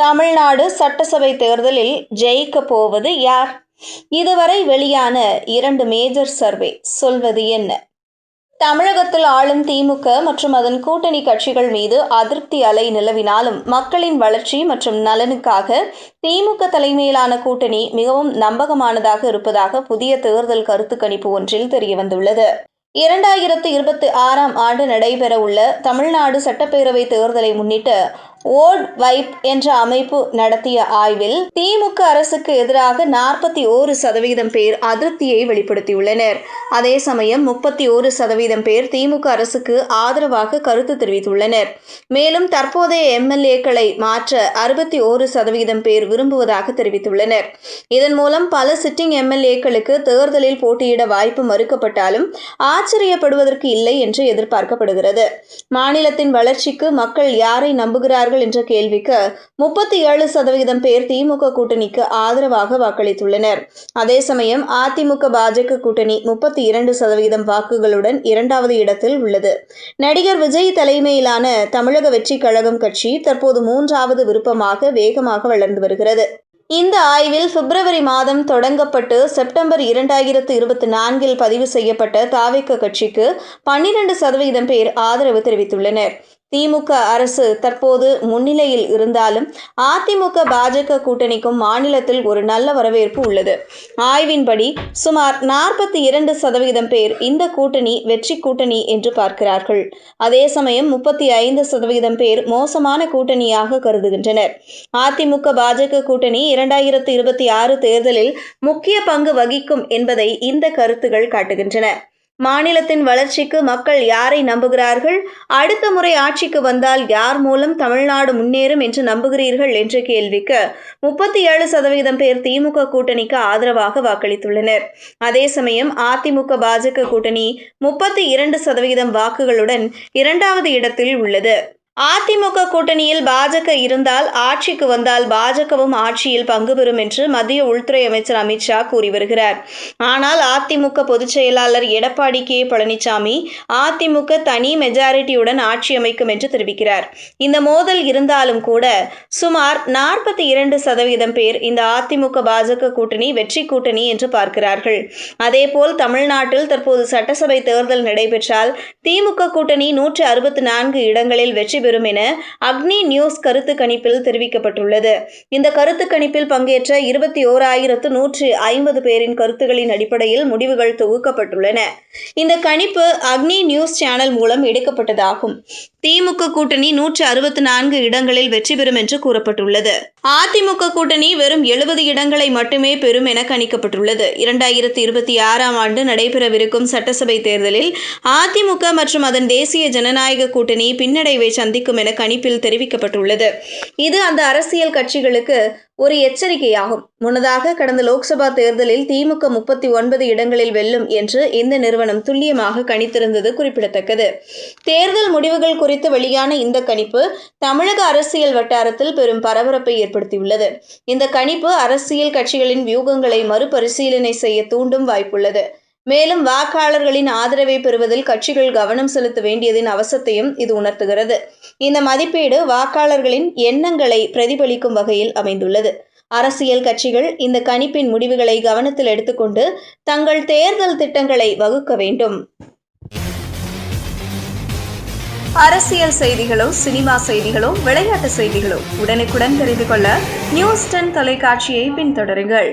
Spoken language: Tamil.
தமிழ்நாடு சட்டசபை தேர்தலில் ஜெயிக்க போவது யார்? இதுவரை வெளியான இரண்டு மேஜர் சர்வே சொல்வது என்ன? தமிழகத்தில் ஆளும் திமுக மற்றும் அதன் கூட்டணி கட்சிகள் மீது அதிருப்தி அலை நிலவினாலும் மக்களின் வளர்ச்சி மற்றும் நலனுக்காக திமுக தலைமையிலான கூட்டணி மிகவும் நம்பகமானதாக இருப்பதாக புதிய தேர்தல் கருத்து கணிப்பு ஒன்றில் தெரியவந்துள்ளது. இரண்டாயிரத்து இருபத்தி ஆறாம் ஆண்டு நடைபெறவுள்ள தமிழ்நாடு சட்டப்பேரவை தேர்தலை முன்னிட்டு ஓட் வைப் என்ற அமைப்பு நடத்திய ஆய்வில் திமுக அரசுக்கு எதிராக நாற்பத்தி ஓரு சதவீதம் பேர் அதிருப்தியை வெளிப்படுத்தியுள்ளனர். அதே சமயம் முப்பத்தி ஓரு சதவீதம் பேர் திமுக அரசுக்கு ஆதரவாக கருத்து தெரிவித்துள்ளனர். மேலும் தற்போதைய எம்எல்ஏக்களை மாற்ற அறுபத்தி ஓரு சதவீதம் பேர் விரும்புவதாக தெரிவித்துள்ளனர். இதன் மூலம் பல சிட்டிங் எம்எல்ஏக்களுக்கு தேர்தலில் போட்டியிட வாய்ப்பு மறுக்கப்பட்டாலும் ஆச்சரியப்படுவதற்கு இல்லை என்று எதிர்பார்க்கப்படுகிறது. மாநிலத்தின் வளர்ச்சிக்கு மக்கள் யாரை நம்புகிறார்கள் என்ற கேள்விக்கு முப்பத்தி ஏழு சதவீதம் பேர் திமுக கூட்டணிக்கு ஆதரவாக வாக்களித்துள்ளனர். அதே சமயம் அதிமுக பாஜக கூட்டணி முப்பத்தி இரண்டு சதவீதம் வாக்குகளுடன் இரண்டாவது இடத்தில் உள்ளது. நடிகர் விஜய் தலைமையிலான தமிழக வெற்றி கழகம் கட்சி தற்போது மூன்றாவது விருப்பமாக வேகமாக வளர்ந்து வருகிறது. இந்த ஆய்வில் பிப்ரவரி மாதம் தொடங்கப்பட்டு செப்டம்பர் இரண்டாயிரத்து இருபத்தி நான்கில் பதிவு செய்யப்பட்ட தாவிக்க கட்சிக்கு பன்னிரண்டு சதவீதம் பேர் ஆதரவு தெரிவித்துள்ளனர். திமுக அரசு தற்போது முன்னிலையில் இருந்தாலும் அதிமுக பாஜக கூட்டணிக்கும் மாநிலத்தில் ஒரு நல்ல வரவேற்பு உள்ளது. ஆய்வின்படி சுமார் நாற்பத்தி இரண்டு சதவீதம் பேர் இந்த கூட்டணி வெற்றி கூட்டணி என்று பார்க்கிறார்கள். அதே சமயம் முப்பத்தி ஐந்து சதவீதம் பேர் மோசமான கூட்டணியாக கருதுகின்றனர். அதிமுக பாஜக கூட்டணி இரண்டாயிரத்து இருபத்தி ஆறு தேர்தலில் முக்கிய பங்கு வகிக்கும் என்பதை இந்த கருத்துகள் காட்டுகின்றன. மாநிலத்தின் வளர்ச்சிக்கு மக்கள் யாரை நம்புகிறார்கள்? அடுத்த முறை ஆட்சிக்கு வந்தால் யார் மூலம் தமிழ்நாடு முன்னேறும் என்று நம்புகிறீர்கள் என்ற கேள்விக்கு முப்பத்தி ஏழு சதவீதம் பேர் திமுக கூட்டணிக்கு ஆதரவாக வாக்களித்துள்ளனர். அதே சமயம் அதிமுக பாஜக கூட்டணி முப்பத்தி இரண்டு சதவீதம் வாக்குகளுடன் இரண்டாவது இடத்தில் உள்ளது. அதிமுக கூட்டணியில் பாஜக இருந்தால் ஆட்சிக்கு வந்தால் பாஜகவும் ஆட்சியில் பங்கு பெறும் என்று மத்திய உள்துறை அமைச்சர் அமித்ஷா கூறி வருகிறார். ஆனால் அதிமுக பொதுச் செயலாளர் எடப்பாடி கே. பழனிசாமி அதிமுக தனி மெஜாரிட்டியுடன் ஆட்சி அமைக்கும் என்று தெரிவிக்கிறார். இந்த மோதல் இருந்தாலும் கூட சுமார் நாற்பத்தி இரண்டு சதவீதம் பேர் இந்த அதிமுக பாஜக கூட்டணி வெற்றி கூட்டணி என்று பார்க்கிறார்கள். அதேபோல் தமிழ்நாட்டில் தற்போது சட்டசபை தேர்தல் நடைபெற்றால் திமுக கூட்டணி நூற்று அறுபத்தி நான்கு இடங்களில் வெற்றி பெறும் என அக்னி நியூஸ் கருத்து கணிப்பில் தெரிவிக்கப்பட்டுள்ளது. இந்த கருத்து கணிப்பில் பங்கேற்ற இருபத்தி ஓராயிரத்து நூற்று ஐம்பது பேரின் கருத்துகளின் அடிப்படையில் முடிவுகள் தொகுக்கப்பட்டுள்ளன. இந்த கணிப்பு அக்னி நியூஸ் சேனல் மூலம் எடுக்கப்பட்டதாகும். திமுக கூட்டணி நூற்று அறுபத்தி நான்கு இடங்களில் வெற்றி பெறும் என்று கூறப்பட்டுள்ளது. அதிமுக கூட்டணி வெறும் எழுபது இடங்களை மட்டுமே பெறும் என கணிக்கப்பட்டுள்ளது. இரண்டாயிரத்தி இருபத்தி ஆறாம் ஆண்டு நடைபெறவிருக்கும் சட்டசபை தேர்தலில் அதிமுக மற்றும் அதன் தேசிய ஜனநாயக கூட்டணி பின்னடைவை சந்திக்கும் என கணிப்பில் தெரிவிக்கப்பட்டுள்ளது. இது அந்த அரசியல் கட்சிகளுக்கு ஒரு எச்சரிக்கையாகும். முன்னதாக கடந்த லோக்சபா தேர்தலில் திமுக முப்பத்தி ஒன்பது இடங்களில் வெல்லும் என்று இந்த நிறுவனம் துல்லியமாக கணித்திருந்தது குறிப்பிடத்தக்கது. தேர்தல் முடிவுகள் குறித்து வெளியான இந்த கணிப்பு தமிழக அரசியல் வட்டாரத்தில் பெரும் பரபரப்பை ஏற்படுத்தியுள்ளது. இந்த கணிப்பு அரசியல் கட்சிகளின் வியூகங்களை மறுபரிசீலனை செய்ய தூண்டும் வாய்ப்புள்ளது. மேலும் வாக்காளர்களின் ஆதரவை பெறுவதில் கட்சிகள் கவனம் செலுத்த வேண்டியதின் அவசத்தையும் இது உணர்த்துகிறது. இந்த மதிப்பீடு வாக்காளர்களின் எண்ணங்களை பிரதிபலிக்கும் வகையில் அமைந்துள்ளது. அரசியல் கட்சிகள் இந்த கணிப்பின் முடிவுகளை கவனத்தில் எடுத்துக்கொண்டு தங்கள் தேர்தல் திட்டங்களை வகுக்க வேண்டும். அரசியல் செய்திகளோ சினிமா செய்திகளோ விளையாட்டு செய்திகளோ உடனுக்குடன் தெரிந்து கொள்ள நியூஸ் டென் தொலைக்காட்சியை பின்தொடருங்கள்.